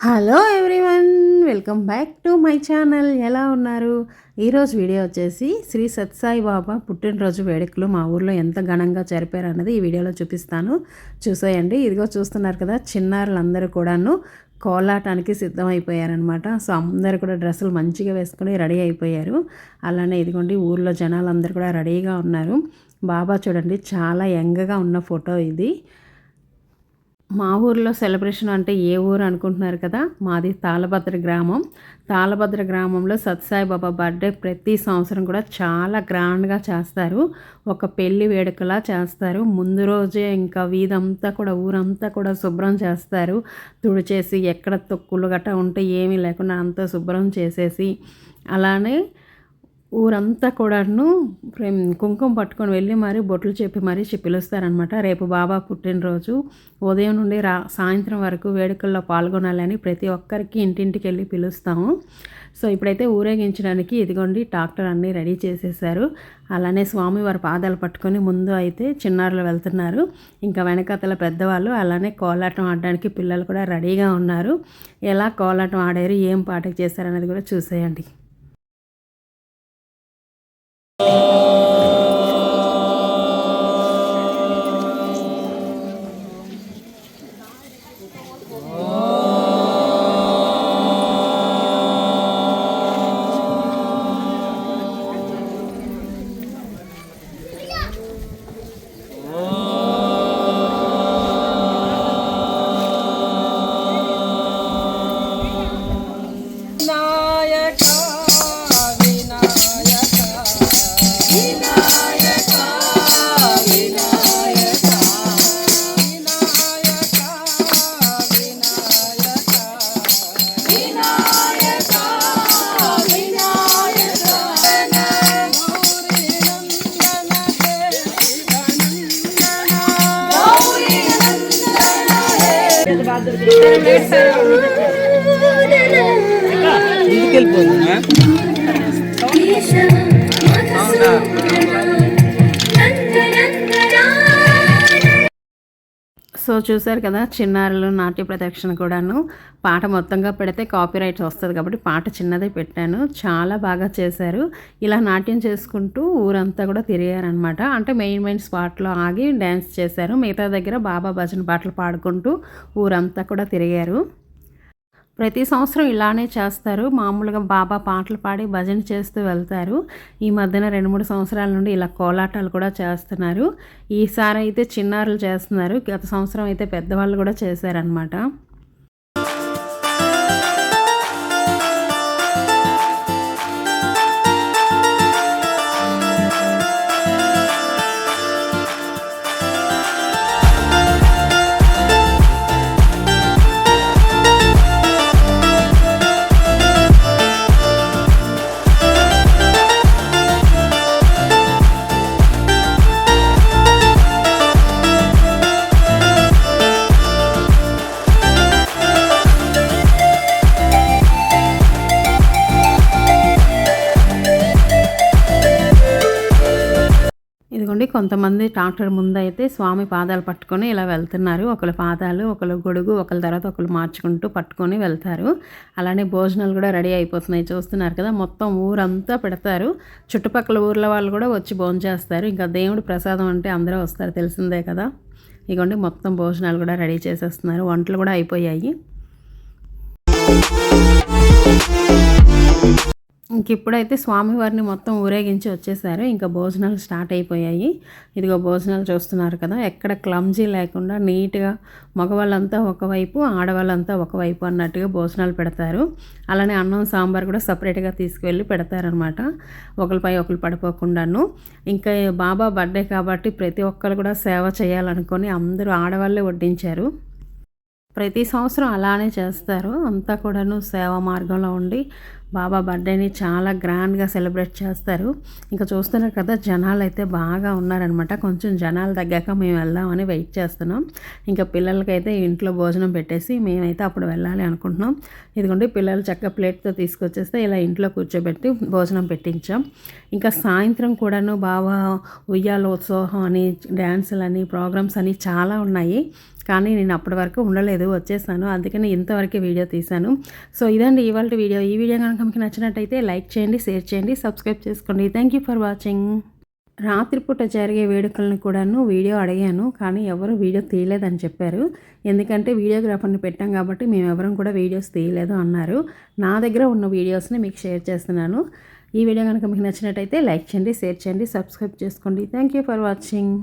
Hello everyone welcome back to my channel. ఎలా ఉన్నారు? ఈరోజు వీడియో వచ్చేసి శ్రీ సత్సాయి బాబా పుట్టినరోజు వేడుకలు. మా ఊర్లో ఎంత ఘనంగా జరిపారు అన్నది ఈ వీడియోలో చూపిస్తాను. చూసేయండి. ఇదిగో చూస్తున్నారు కదా చిన్నారులందరూ కూడాను కోలాటానికి సిద్ధమైపోయారనమాట సో అందరు కూడా డ్రెస్సులు మంచిగా వేసుకొని రెడీ అయిపోయారు. అలానే ఇదిగోండి ఊర్లో జనాలు అందరూ కూడా రెడీగా ఉన్నారు. బాబా చూడండి చాలా యంగ్గా ఉన్న ఫోటో ఇది. మా ఊర్లో సెలబ్రేషన్ అంటే ఏ ఊరు అనుకుంటున్నారు కదా? మాది తాళభద్ర గ్రామం. తాళభద్ర గ్రామంలో సత్సాయిబాబా బర్త్డే ప్రతి సంవత్సరం కూడా చాలా గ్రాండ్గా చేస్తారు. ఒక పెళ్ళి వేడుకలా చేస్తారు. ముందు రోజే ఇంకా వీధంతా కూడా ఊరంతా కూడా శుభ్రం చేస్తారు. తుడిచేసి ఎక్కడ తొక్కులు గట్రా ఉంటే ఏమీ లేకుండా అంతా శుభ్రం చేసేసి అలానే ఊరంతా కూడాను కుంకుమ పట్టుకొని వెళ్ళి మరి బొట్లు చెప్పి మరీ పిలుస్తారనమాట రేపు బాబా పుట్టినరోజు. ఉదయం నుండి రా సాయంత్రం వరకు వేడుకల్లో పాల్గొనాలని ప్రతి ఒక్కరికి ఇంటింటికి వెళ్ళి పిలుస్తాము. సో ఇప్పుడైతే ఊరేగించడానికి ఇదిగోండి ట్రాక్టర్ అన్నీ రెడీ చేసేసారు. అలానే స్వామివారి పాదాలు పట్టుకొని ముందు అయితే చిన్నారులు వెళ్తున్నారు. ఇంకా వెనకతల పెద్దవాళ్ళు అలానే కోలాటం ఆడడానికి పిల్లలు కూడా రెడీగా ఉన్నారు. ఎలా కోలాటం ఆడారు ఏం పాటకు చేశారనేది కూడా చూసేయండి. ముందుకెళ్ళిపోతుంది సో చూసారు కదా చిన్నారులు నాట్య ప్రదక్షిణ కూడాను. పాట మొత్తంగా పెడితే కాపీరైట్స్ వస్తుంది కాబట్టి పాట చిన్నదే పెట్టాను. చాలా బాగా చేశారు. ఇలా నాట్యం చేసుకుంటూ ఊరంతా కూడా తిరిగారనమాట అంటే మెయిన్ మెయిన్ స్పాట్లో ఆగి డ్యాన్స్ చేశారు. మిగతా దగ్గర బాబా భజన పాటలు పాడుకుంటూ ఊరంతా కూడా తిరిగారు. ప్రతి సంవత్సరం ఇలానే చేస్తారు. మామూలుగా బాబా పాటలు పాడి భజన చేస్తూ వెళ్తారు. ఈ మధ్యన రెండు మూడు సంవత్సరాల నుండి ఇలా కోలాటాలు కూడా చేస్తున్నారు. ఈసారి అయితే చిన్నారులు చేస్తున్నారు. గత సంవత్సరం అయితే పెద్దవాళ్ళు కూడా చేశారనమాట ఇదిగోండి కొంతమంది ట్రాక్టర్ ముందైతే స్వామి పాదాలు పట్టుకొని ఇలా వెళ్తున్నారు. ఒకళ్ళ పాదాలు ఒకళ్ళు గొడుగు ఒకళ్ళ తర్వాత ఒకళ్ళు మార్చుకుంటూ పట్టుకొని వెళ్తారు. అలానే భోజనాలు కూడా రెడీ అయిపోతున్నాయి. చూస్తున్నారు కదా మొత్తం ఊరంతా పెడతారు. చుట్టుపక్కల ఊర్ల వాళ్ళు కూడా వచ్చి భోజనం చేస్తారు ఇంకా దేవుడి ప్రసాదం అంటే అందరూ వస్తారు తెలిసిందే కదా. ఇదిగోండి మొత్తం భోజనాలు కూడా రెడీ చేసేస్తున్నారు. వంటలు కూడా అయిపోయాయి. ఇంక ఇప్పుడైతే స్వామివారిని మొత్తం ఊరేగించి వచ్చేసారు. ఇంకా భోజనాలు స్టార్ట్ అయిపోయాయి. ఇదిగో భోజనాలు చూస్తున్నారు కదా ఎక్కడ క్లమ్జీ లేకుండా నీట్గా మగవాళ్ళంతా ఒకవైపు ఆడవాళ్ళంతా ఒకవైపు అన్నట్టుగా భోజనాలు పెడతారు. అలానే అన్నం సాంబార్ కూడా సపరేట్గా తీసుకువెళ్ళి పెడతారనమాట ఒకరిపై ఒకరు పడిపోకుండాను. ఇంకా బాబా బర్త్డే కాబట్టి ప్రతి ఒక్కరు కూడా సేవ చేయాలనుకొని అందరూ ఆడవాళ్ళే వడ్డించారు. ప్రతి సంవత్సరం అలానే చేస్తారు. అంతా కూడాను సేవా మార్గంలో ఉండి బాబా బర్త్డేని చాలా గ్రాండ్గా సెలబ్రేట్ చేస్తారు. ఇంకా చూస్తున్నారు కదా జనాలు అయితే బాగా ఉన్నారనమాట కొంచెం జనాలు తగ్గాక మేము వెళ్దామని వెయిట్ చేస్తున్నాం. ఇంకా పిల్లలకైతే ఇంట్లో భోజనం పెట్టేసి మేమైతే అప్పుడు వెళ్ళాలి అనుకుంటున్నాం. ఇదిగోండి పిల్లలు చక్క ప్లేట్తో తీసుకొచ్చేస్తే ఇలా ఇంట్లో కూర్చోబెట్టి భోజనం పెట్టించాం. ఇంకా సాయంత్రం కూడాను బాబా ఉయ్యాల ఉత్సవం అని డ్యాన్సులని ప్రోగ్రామ్స్ అని చాలా ఉన్నాయి. కానీ నేను అప్పటి వరకు ఉండలేదు వచ్చేసాను. అందుకని ఇంతవరకు వీడియో తీశాను. సో ఇదండి ఇవాళ వీడియో. ఈ వీడియో కనుక మీకు నచ్చినట్టయితే లైక్ చేయండి షేర్ చేయండి సబ్స్క్రైబ్ చేసుకోండి. థ్యాంక్ యూ ఫర్ వాచింగ్ రాత్రిపూట జరిగే వేడుకలను కూడాను వీడియో అడిగాను కానీ ఎవరు వీడియో తీయలేదని చెప్పారు. ఎందుకంటే వీడియోగ్రాఫర్ని పెట్టాం కాబట్టి మేము ఎవరం కూడా వీడియోస్ తీయలేదు అన్నారు. నా దగ్గర ఉన్న వీడియోస్ని మీకు షేర్ చేస్తున్నాను. ఈ వీడియో కనుక మీకు నచ్చినట్టయితే లైక్ చేయండి షేర్ చేయండి సబ్స్క్రైబ్ చేసుకోండి. Thank you for watching